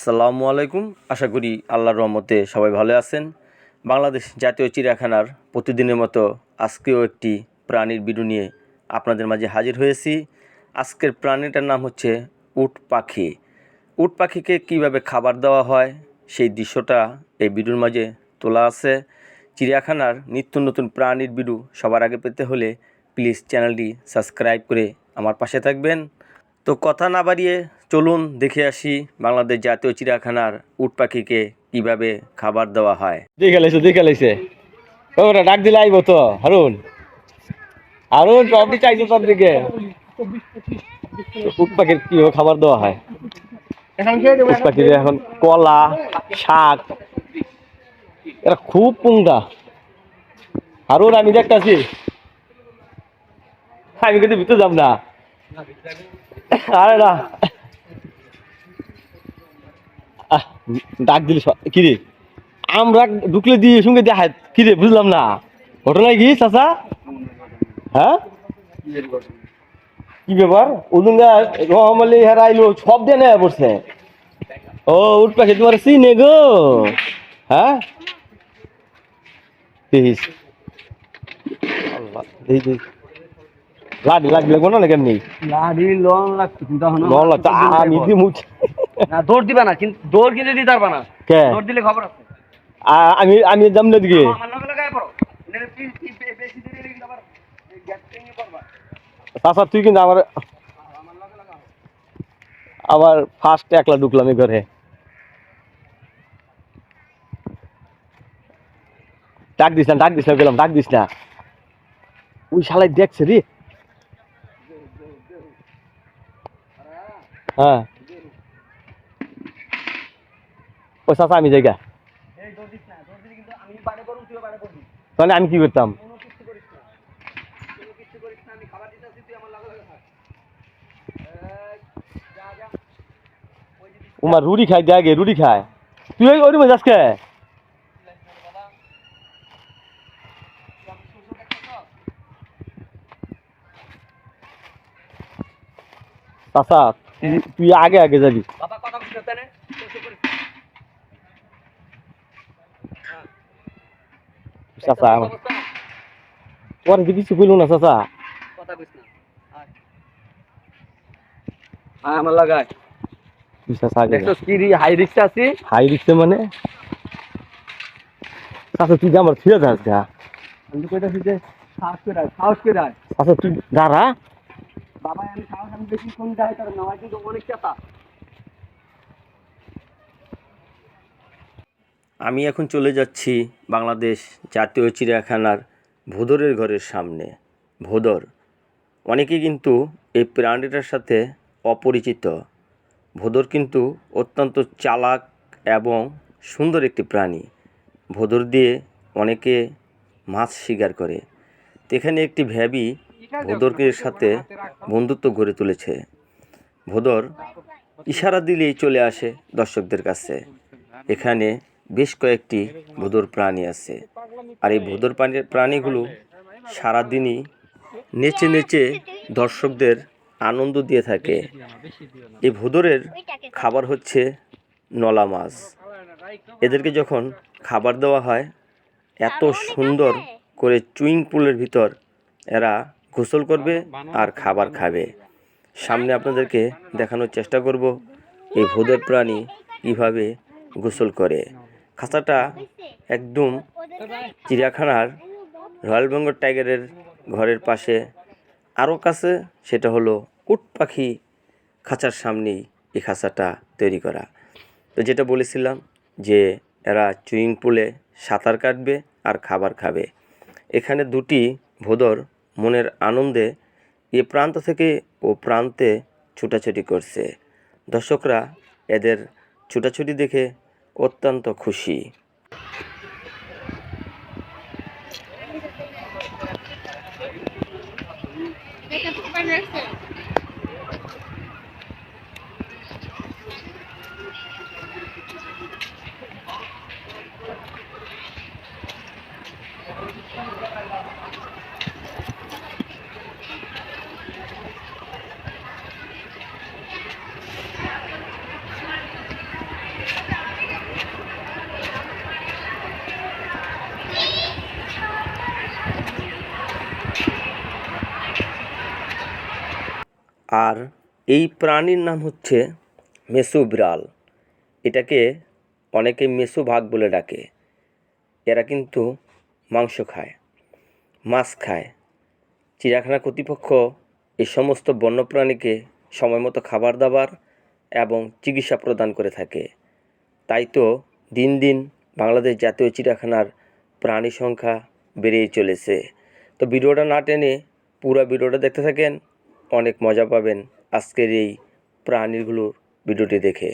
আসসালামু আলাইকুম। আশা করি আল্লাহর রহমতে সবাই ভালো আছেন। বাংলাদেশ জাতীয় চিড়িয়াখানার প্রতিদিনের মতো আজকেও একটি প্রাণীর বিডু নিয়ে আপনাদের মাঝে হাজির হয়েছি। আজকের প্রাণীটার নাম হচ্ছে উট পাখি। উট পাখিকে কীভাবে খাবার দেওয়া হয় সেই দৃশ্যটা এই বিডুর মাঝে তোলা আছে। চিড়িয়াখানার নিত্য নতুন প্রাণীর বিডু সবার আগে পেতে হলে প্লিজ চ্যানেলটি সাবস্ক্রাইব করে আমার পাশে থাকবেন। তো কথা না বাড়িয়ে চলুন দেখে আসি বাংলাদেশ জাতীয় চিড়িয়াখানার উট পাখিকে কীভাবে খাবার দেওয়া হয়। দেখে লাইছে দেখে লাইছে ওরা ডাক দিলে আইব তো, হারুন। হারুন সবটি চাইছে সব দিকে উট পাখির কীভাবে খাবার দেওয়া হয়? উট এখন কলা, শাক, এরা খুব পুংদা। হারুন, আমি দেখতাছি। আমি কিন্তু ভিতরে যাব না। আরে না। ডাক দিলি স- কি রে? আমরা ঢুকলে দিয়ে সঙ্গে দেখা কি রে বুঝলাম না। ঘটনা কি চাচা? হ্যাঁ? কি ব্যাপার? ওদুঙ্গা রহমালি হেরাইলো সব দিয়ে নেয়া পড়ছে। ও উঠ পাখি তোমার চিনে গো। হ্যাঁ? দেখিস। আল্লাহ দেখি দেখি লাডি লাডি লাগবো না কেমনি লাড়ি লং লাগতো লং লাগতো আমি দিমু না দৌড় দিবা না কিন্তু দৌড় কিন্তু দিতে পারবা না কে? দৌড় দিলে খবর আছে। আমি আমি না দিকে। তাছাড়া তুই কিন্তু আমার আবার ফার্স্ট একলা ঢুকলাম এই ঘরে। ডাক দিস না ডাক দিস না গেলাম ডাক দিস না। ওই শালাই দেখছে রে। হ্যাঁ ও চাচা আমি জায়গা এই দৌড় দিস না দৌড় দিলে কিন্তু আমি বাইরে করুম তুইও বাইরে করবি। তাহলে আমি কি করতাম? আমি ওই উমার রুটি খাই দে আগে রুটি খায়। তুই ওই ওই রুমে আজকে? আমি চাচা তুই আগে আগে যাবি বাবা কথা বুঝতে তানে সুযোগ করিস না। হ্যাঁ চাচা অবস্থা না? কিছু কইলো না চাচা? কথা বুঝ না আয়। আমার চাচা কি হাই রিক্সা আছি? হাই রিক্সে মানে? চাচা তুই আমার ফিরে যাস গা আমি কইতাছি যে সাহস করে সাহস করে চাচা তুই দাঁড়া। বাবা আমি সাহস আমি বেশি কোন যায় তার নামাজ কিন্তু অনেক চাপা আমি এখন চলে যাচ্ছি বাংলাদেশ জাতীয় চিড়িয়াখানার ভোদরের ঘরের সামনে। ভোদর অনেকে কিন্তু এই প্রাণীটার সাথে অপরিচিত। ভোদর কিন্তু অত্যন্ত চালাক এবং সুন্দর একটি প্রাণী। ভোদর দিয়ে অনেকে মাছ শিকার করে। এখানে একটি ভ্যাবি ভোদরকের সাথে বন্ধুত্ব গড়ে তুলেছে। ভোদর ইশারা দিলেই চলে আসে দর্শকদের কাছে। এখানে বেশ কয়েকটি ভোদর প্রাণী আছে। আর এই ভোদর প্রাণীর প্রাণীগুলো সারাদিনই নেচে নেচে দর্শকদের আনন্দ দিয়ে থাকে। এই ভোদরের খাবার হচ্ছে নলা মাছ। এদেরকে যখন খাবার দেওয়া হয়, এত সুন্দর করে চুইং পুলের ভিতর এরা গোসল করবে আর খাবার খাবে। সামনে আপনাদেরকে দেখানোর চেষ্টা করব, এই ভোদর প্রাণী কীভাবে গোসল করে। খাঁচাটা একদম চিড়িয়াখানার রয়্যাল বেঙ্গল টাইগারের ঘরের পাশে। আরও কাছে সেটা হলো উট পাখি খাঁচার সামনেই এই খাঁচাটা তৈরি করা। তো যেটা বলেছিলাম যে এরা চুইং পুলে সাঁতার কাটবে আর খাবার খাবে। এখানে দুটি ভোদর মনের আনন্দে এ প্রান্ত থেকে ও প্রান্তে ছুটাছুটি করছে। দর্শকরা এদের ছুটাছুটি দেখে অত্যন্ত খুশি আর এই প্রাণীর নাম হচ্ছে মেসো বিড়াল। এটাকে অনেকে মেসো ভাগ বলে ডাকে। এরা কিন্তু মাংস খায়, মাছ খায়। চিড়িয়াখানা কর্তৃপক্ষ এই সমস্ত বন্যপ্রাণীকে সময় মতো খাবার দাবার এবং চিকিৎসা প্রদান করে থাকে। তাই তো দিন দিন বাংলাদেশ জাতীয় চিড়িয়াখানার প্রাণী সংখ্যা বেড়েই চলেছে। তো ভিডিওটা না টেনে পুরো ভিডিওটা দেখতে থাকেন অনেক মজা পাবেন আজকের এই প্রাণীগুলোর ভিডিওটি দেখে।